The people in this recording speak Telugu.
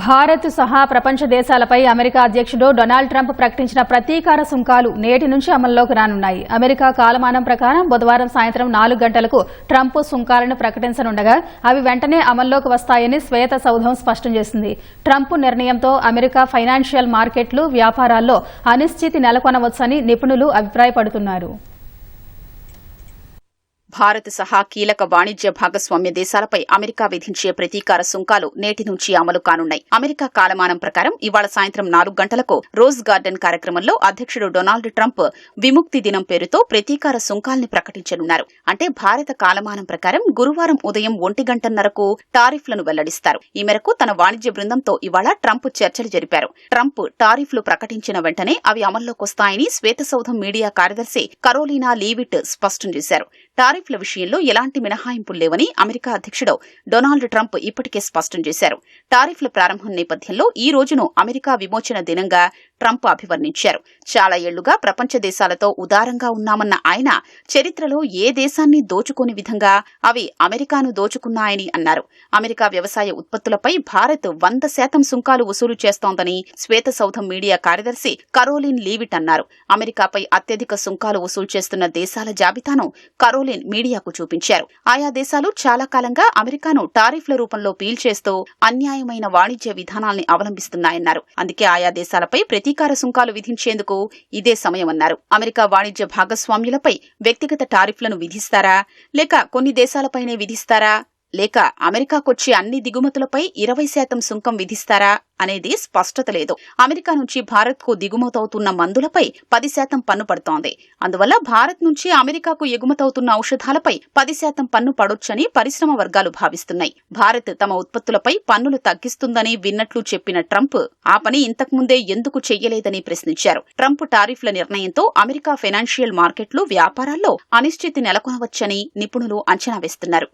భారత్ సహా ప్రపంచ దేశాలపై అమెరికా అధ్యక్షుడు డొనాల్డ్ ట్రంప్ ప్రకటించిన ప్రతీకార సుంకాలు నేటి నుంచి అమల్లోకి రానున్నాయి. అమెరికా కాలమానం ప్రకారం బుధవారం సాయంత్రం నాలుగు గంటలకు ట్రంప్ సుంకాలను ప్రకటించనుండగా అవి వెంటనే అమల్లోకి వస్తాయని శ్వేత సౌధం స్పష్టం చేసింది. ట్రంప్ నిర్ణయంతో అమెరికా ఫైనాన్షియల్ మార్కెట్లు వ్యాపారాల్లో అనిశ్చితి నెలకొనవచ్చని నిపుణులు అభిప్రాయపడుతున్నారు. భారత్ సహా కీలక వాణిజ్య భాగస్వామ్య దేశాలపై అమెరికా విధించే ప్రతీకార సుంకాలు నేటి నుంచి అమలు కానున్నాయి. అమెరికా కాలమానం ప్రకారం ఇవాళ సాయంత్రం నాలుగు గంటలకు రోజ్ గార్డెన్ కార్యక్రమంలో అధ్యక్షుడు డొనాల్డ్ ట్రంప్ విముక్తి దినం పేరుతో ప్రతీకార సుంకాల్ని ప్రకటించనున్నారు. అంటే భారత కాలమానం ప్రకారం గురువారం ఉదయం ఒంటి గంటన్నరకు టారిఫ్లను వెల్లడిస్తారు. ఈ మేరకు తన వాణిజ్య బృందంతో ఇవాళ ట్రంప్ చర్చలు జరిపారు. ట్రంప్ టారిఫ్లు ప్రకటించిన వెంటనే అవి అమల్లోకొస్తాయని శ్వేతసౌధం మీడియా కార్యదర్శి కరోలినా లీవిట్ స్పష్టం చేశారు. టారిఫ్ల విషయంలో ఎలాంటి మినహాయింపులు లేవని అమెరికా అధ్యక్షుడు డొనాల్డ్ ట్రంప్ ఇప్పటికే స్పష్టం చేశారు. టారిఫ్ల ప్రారంభం నేపథ్యంలో ఈ రోజును అమెరికా విమోచన దినంగా ట్రంప్ అభివర్ణించారు. చాలా ఏళ్ళుగా ప్రపంచ దేశాలతో ఉదారంగా ఉన్నామన్న ఆయన చరిత్రలో ఏ దేశాన్ని దోచుకోని విధంగా అవి అమెరికాను దోచుకున్నాయని అన్నారు. అమెరికా వ్యవసాయ ఉత్పత్తులపై భారత్ వంద శాతం సుంకాలు వసూలు చేస్తోందని శ్వేత సౌధం మీడియా కార్యదర్శి కరోలిన్ లీవిట్ అన్నారు. అమెరికాపై అత్యధిక సుంకాలు వసూలు చేస్తున్న దేశాల జాబితాను కరోలిన్ మీడియాకు చూపించారు. ఆయా దేశాలు చాలా కాలంగా అమెరికాను టారిఫ్ల రూపంలో పీల్చేస్తూ అన్యాయమైన వాణిజ్య విధానాల్ని అవలంబిస్తున్నాయన్నారు. అందుకే ఆయా దేశాలపై ప్రతి అధికార సుంకాలు విధించేందుకు ఇదే సమయమన్నారు. అమెరికా వాణిజ్య భాగస్వామ్యులపై వ్యక్తిగత టారిఫ్లను విధిస్తారా? లేక కొన్ని దేశాలపైనే విధిస్తారా? లేక అమెరికాకొచ్చే అన్ని దిగుమతులపై ఇరవై శాతం సుంకం విధిస్తారా అనేది స్పష్టత లేదు. అమెరికా నుంచి భారత్కు దిగుమతవుతున్న మందులపై పది శాతం పన్ను పడుతోంది. అందువల్ల భారత్ నుంచి అమెరికాకు ఎగుమతవుతున్న ఔషధాలపై పది శాతం పన్ను పడొచ్చని పరిశ్రమ వర్గాలు భావిస్తున్నాయి. భారత్ తమ ఉత్పత్తులపై పన్నులు తగ్గిస్తుందని విన్నట్లు చెప్పిన ట్రంప్ ఆ పని ఇంతకుముందే ఎందుకు చెయ్యలేదని ప్రశ్నించారు. ట్రంప్ టారిఫ్ల నిర్ణయంతో అమెరికా ఫైనాన్షియల్ మార్కెట్లు వ్యాపారాల్లో అనిశ్చితి నెలకొనవచ్చని నిపుణులు అంచనా వేస్తున్నారు.